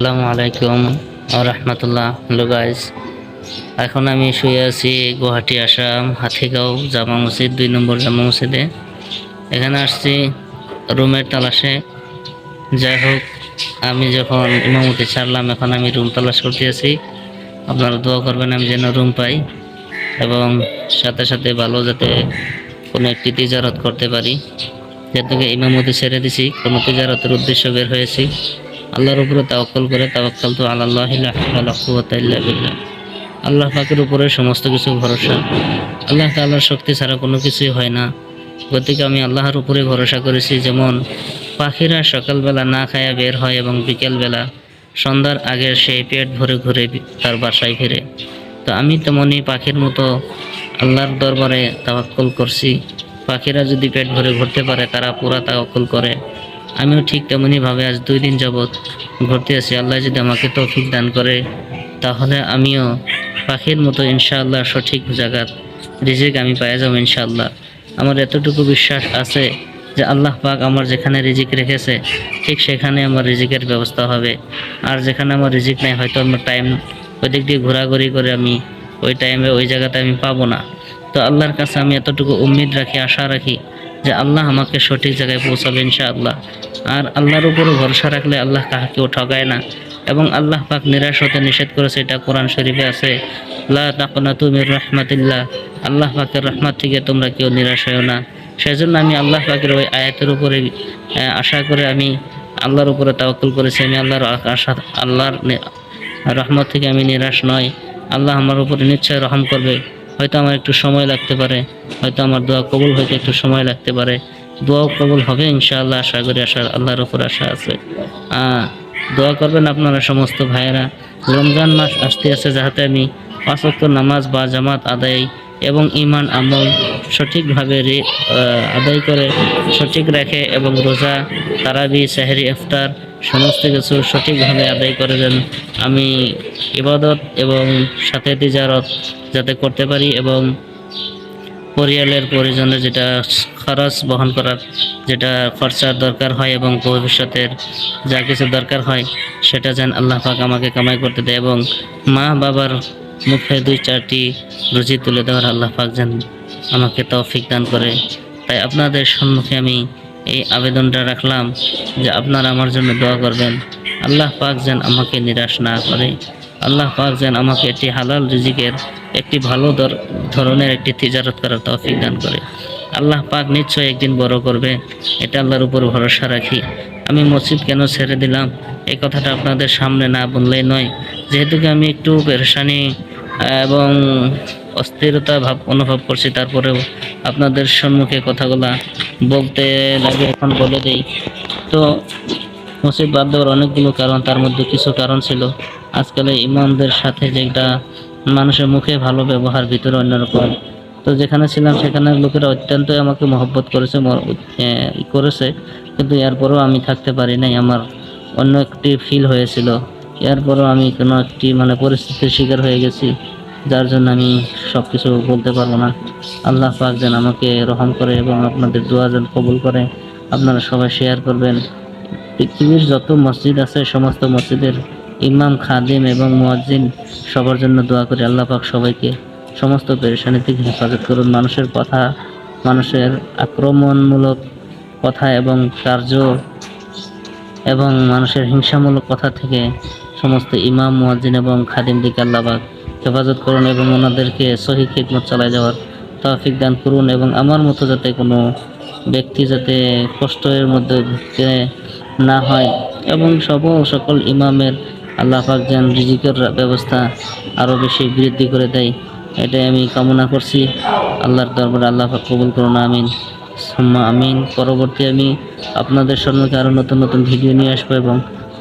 আসসালামু আলাইকুম রহমতুল্লাহ। Hello guys এখন আমি শুয়ে আছি গুয়াহাটি আসাম হাতিগাঁও জামা মসজিদ, দুই নম্বর জামা মসজিদে। এখানে আসছি রুমের তালাশে। যাই হোক, আমি যখন ইমামতি ছাড়লাম, এখন আমি রুম তালাশ করতে আছি। আপনারা দোয়া করবেন আমি যেন রুম পাই এবং সাথে সাথে ভালো যাতে কোনো একটি তিজারত করতে পারি। যেহেতু ইমামতি ছেড়ে দিছি, কোনো তিজারতের উদ্দেশ্য বের হয়েছি। আল্লাহর উপরে তাওয়াক্কল করে তাওয়াক্কাল তো আল্লাহ বিল্লাহ। আল্লাহ পাকের উপরে সমস্ত কিছু ভরসা। আল্লাহ তাআলার শক্তি ছাড়া কোনো কিছুই হয় না। গতিকে আমি আল্লাহর উপরে ভরসা করেছি, যেমন পাখিরা সকালবেলা না খায়া বের হয় এবং বিকেলবেলা সন্ধ্যার আগে সেই পেট ভরে ঘুরে তার বাসায় ফিরে। তো আমি তেমনই পাখির মতো আল্লাহর দরবারে তাওয়াক্কল করছি। পাখিরা যদি পেট ভরে ঘুরতে পারে, তারা পুরা তাওয়াক্কল করে। আমিও ঠিক তেমনইভাবে আজ দুই দিন যাবৎ ঘুরতে আছি আল্লাহ যদি আমাকে তৌফিক দান করে, তাহলে আমিও পাখির মতো ইনশাআল্লাহ সঠিক জায়গাত রিজিক আমি পাই যাব ইনশাআল্লাহ। আমার এতটুকু বিশ্বাস আছে যে আল্লাহ পাক আমার যেখানে রিজিক রেখেছে, ঠিক সেখানে আমার রিজিকের ব্যবস্থা হবে। আর যেখানে আমার রিজিক নাই, হয়তো আমার টাইম ওই দিক দিয়ে ঘোরাঘুরি করে আমি ওই টাইমে ওই জায়গাতে আমি পাবো না। তো আল্লাহর কাছে আমি এতটুকু উম্মিদ রাখি, আশা রাখি যে আল্লাহ আমাকে সঠিক জায়গায় পৌঁছাবে ইনশাআল্লাহ। আর আল্লাহর উপরে ভরসা রাখলে আল্লাহ কাহাকেও ঠকায় না। এবং আল্লাহ পাক নিরাশ হতে নিষেধ করেছে, এটা কোরআন শরীফে আছে। লা তাকনাতু মির রাহমাতিল্লাহ। আল্লাহ পাকের রহমত থেকে তোমরা কেউ নিরাশ হও না। সেজন্য আমি আল্লাহ পাকের ওই আয়াতের উপরে আশা করে আমি আল্লাহর উপরে তাওয়াক্কুল করেছি। আমি আল্লাহর আশা, আল্লাহর রহমত থেকে আমি নিরাশ নয় আল্লাহ আমার উপরে নিশ্চয় রহম করবে। হয়তো আমার একটু সময় লাগতে পারে, হয়তো আমার দোয়া কবুল হইতে একটু সময় লাগতে পারে। দোয়াও কবুল হবে ইনশাআল্লাহ, আশা করি আশা, আল্লাহর উপর আশা আছে। দোয়া করবেন আপনারা সমস্ত ভাইয়েরা। রমজান মাস আসতে আছে যাহাতে আমি পাঁচ নামাজ বা জামাত আদায় এবং ইমান আমল সঠিকভাবে আদায় করে, সঠিক রাখে এবং রোজা, তারাবি, সাহেরি, ইফতার, সমস্ত কিছু সঠিকভাবে আদায় করে যেন আমি ইবাদত এবং সাথে তিজারত যাতে করতে পারি এবং পরিয়ালের পরিজনের যেটা খরচ বহন করার, যেটা খরচার দরকার হয় এবং ভবিষ্যতের যা কিছু দরকার হয়, সেটা যেন আল্লাহ পাক আমাকে কামাই করতে দেয় এবং মা বাবার মুখে দুই চারটি রুজি তুলে দেওয়ার আল্লাহ পাক যেন আমাকে তৌফিক দান করে। তাই আপনাদের সম্মুখে আমি এই আবেদনটা রাখলাম যে আপনারা আমার জন্য দোয়া করবেন। আল্লাহ পাক যেন আমাকে নিরাশ না করে। আল্লাহ পাক যেন আমাকে একটি হালাল রিজিকের একটি ভালো ধরনের একটি তিজারত করার তৌফিক দান করে। আল্লাহ পাক নিশ্চয় একদিন বড় করবে। এটা আল্লাহর উপর ভরসা রাখি। আমি মসজিদ কেন ছেড়ে দিলাম? এই কথাটা আপনাদের সামনে না বললেই নয়। যেহেতু আমি একটু পেরেশানি এবং অস্থিরতা ভাব অনুভব করছি, তারপরেও আপনাদের সম্মুখে কথাগুলা বলতে লাগে, এখন বলে দেই। তো মসজিদ বাদ দেওয়ার অনেকগুলো কারণ, তার মধ্যে কিছু কারণ ছিল। আজকাল ইমামদের সাথে যেটা মানুষের মুখে ভালো ব্যবহার, ভিতরে অন্যরকম তো যেখানে ছিলাম সেখানে লোকেরা অত্যন্তই আমাকে মহব্বত করেছে করেছে। কিন্তু এরপরেও আমি থাকতে পারি নাই, আমার অন্য একটি ফিল হয়েছিল। এরপরও আমি কোনো একটি মানে পরিস্থিতির শিকার হয়ে গেছি, যার জন্য আমি সব কিছু বলতে পারব না। আল্লাহ পাক যেন আমাকে রহম করে এবং আপনাদের দোয়া যেন কবুল করে। আপনারা সবাই শেয়ার করবেন। পৃথিবীর যত মসজিদ আছে, সমস্ত মসজিদের ইমাম, খাদিম এবং মুয়াজ্জিন সবার জন্য দোয়া করি, আল্লাহ পাক সবাইকে সমস্ত পেরেশানি থেকে হেফাজত করুন। মানুষের কথা, মানুষের আক্রমণমূলক কথা এবং কার্য এবং মানুষের হিংসামূলক কথা থেকে সমস্ত ইমাম, মুয়াজ্জিন এবং খাদিম দিকে আল্লাহ পাক হেফাজত করুন এবং ওনাদেরকে সহি খিদমত চালায় যাওয়ার তৌফিক দান করুন এবং আমার মতো যাতে কোনো ব্যক্তি যাতে কষ্টের মধ্যে ভুগতে না হয় এবং সব সকল ইমামের আল্লাহ পাক যেন রিজিকের ব্যবস্থা আরও বেশি বৃদ্ধি করে দেয়। এটাই আমি কামনা করছি। আল্লাহর দরবারে আল্লাহ কবুল করুন, আমিন। সুম্মা আমিন। পরবর্তী আমি আপনাদের সম্মুখে আরও নতুন নতুন ভিডিও নিয়ে আসব এবং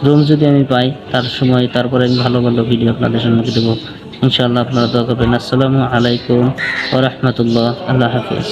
রুম যদি আমি পাই, তার সময় তারপরে আমি ভালো ভালো ভিডিও আপনাদের সম্মুখে দেবো। ইনশাআল্লাহ আপনারা দোয়া করবেন। আসসালামু আলাইকুম ওরহমতুল্লাহ আল্লাহ হাফিজ।